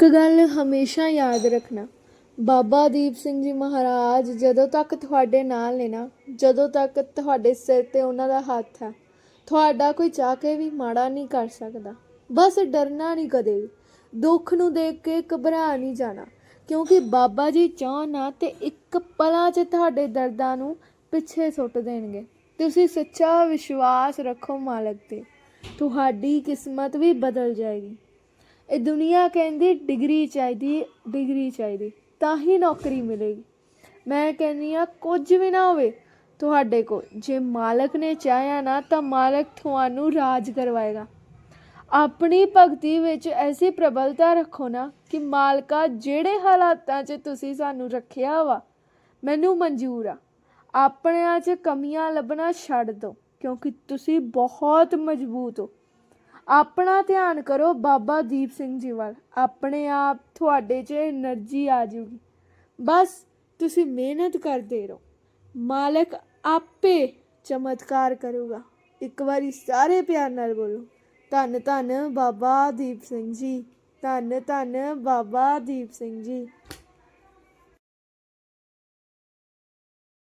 ਇੱਕ ਗੱਲ ਹਮੇਸ਼ਾ ਯਾਦ ਰੱਖਣਾ। ਬਾਬਾ ਦੀਪ ਸਿੰਘ ਜੀ ਮਹਾਰਾਜ ਜਦੋਂ ਤੱਕ ਤੁਹਾਡੇ ਨਾਲ ਨੇ ਨਾ, ਜਦੋਂ ਤੱਕ ਤੁਹਾਡੇ ਸਿਰ ਤੇ ਉਹਨਾਂ ਦਾ ਹੱਥ ਹੈ, ਤੁਹਾਡਾ ਕੋਈ ਚਾਹ ਕੇ ਵੀ ਮਾੜਾ ਨਹੀਂ ਕਰ ਸਕਦਾ। ਬਸ ਡਰਨਾ ਨਹੀਂ ਕਦੇ ਵੀ। ਦੁੱਖ ਨੂੰ ਦੇਖ ਕੇ ਘਬਰਾ ਨਹੀਂ ਜਾਣਾ। ਕਿਉਂਕਿ ਬਾਬਾ ਜੀ ਚਾਹਣ ਨਾ ਤੇ ਇੱਕ ਪਲਾਂ 'ਚ ਤੁਹਾਡੇ ਦਰਦਾਂ ਨੂੰ ਪਿੱਛੇ ਸੁੱਟ ਦੇਣਗੇ। ਤੁਸੀਂ ਸੱਚਾ ਵਿਸ਼ਵਾਸ ਰੱਖੋ ਮਾਲਕ ਤੇ। ਤੁਹਾਡੀ ਕਿਸਮਤ ਵੀ ਬਦਲ ਜਾਏਗੀ। ਇਹ ਦੁਨੀਆ ਕਹਿੰਦੀ ਡਿਗਰੀ ਚਾਹੀਦੀ ਡਿਗਰੀ ਚਾਹੀਦੀ, ਤਾਂ ਹੀ ਨੌਕਰੀ ਮਿਲੇਗੀ। ਮੈਂ ਕਹਿੰਦੀ ਆ ਕੁਝ ਵੀ ਨਾ ਹੋਵੇ ਤੁਹਾਡੇ ਕੋਲ, ਜੇ ਮਾਲਕ ਨੇ ਚਾਹਿਆ ਨਾ, ਤਾਂ ਮਾਲਕ ਤੁਹਾਨੂੰ ਰਾਜ ਕਰਵਾਏਗਾ। ਆਪਣੀ ਭਗਤੀ ਵਿੱਚ ਐਸੀ ਪ੍ਰਬਲਤਾ ਰੱਖੋ ਨਾ ਕਿ ਮਾਲਕਾ ਜਿਹੜੇ ਹਾਲਾਤਾਂ 'ਚ ਤੁਸੀਂ ਸਾਨੂੰ ਰੱਖਿਆ ਵਾ, ਮੈਨੂੰ ਮਨਜ਼ੂਰ ਆ। ਆਪਣਿਆਂ 'ਚ ਕਮੀਆਂ ਲੱਭਣਾ ਛੱਡ ਦਿਓ, ਕਿਉਂਕਿ ਤੁਸੀਂ ਬਹੁਤ ਮਜ਼ਬੂਤ ਹੋ। ਆਪਣਾ ਧਿਆਨ ਕਰੋ ਬਾਬਾ ਦੀਪ ਸਿੰਘ ਜੀ ਵੱਲ। ਆਪਣੇ ਆਪ ਤੁਹਾਡੇ 'ਚ એનર્ਜੀ ਆ ਜੂਗੀ ਬਸ ਤੁਸੀਂ ਮਿਹਨਤ ਕਰਦੇ ਰਹੋ। ਮਾਲਕ ਆਪੇ ਚਮਤਕਾਰ ਕਰੂਗਾ। ਇੱਕ ਵਾਰੀ ਸਾਰੇ ਪਿਆਰ ਨਾਲ ਬੋਲੋ, ਧੰਨ ਧੰਨ ਬਾਬਾ ਦੀਪ ਸਿੰਘ ਜੀ, ਧੰਨ ਧੰਨ ਬਾਬਾ ਦੀਪ ਸਿੰਘ ਜੀ।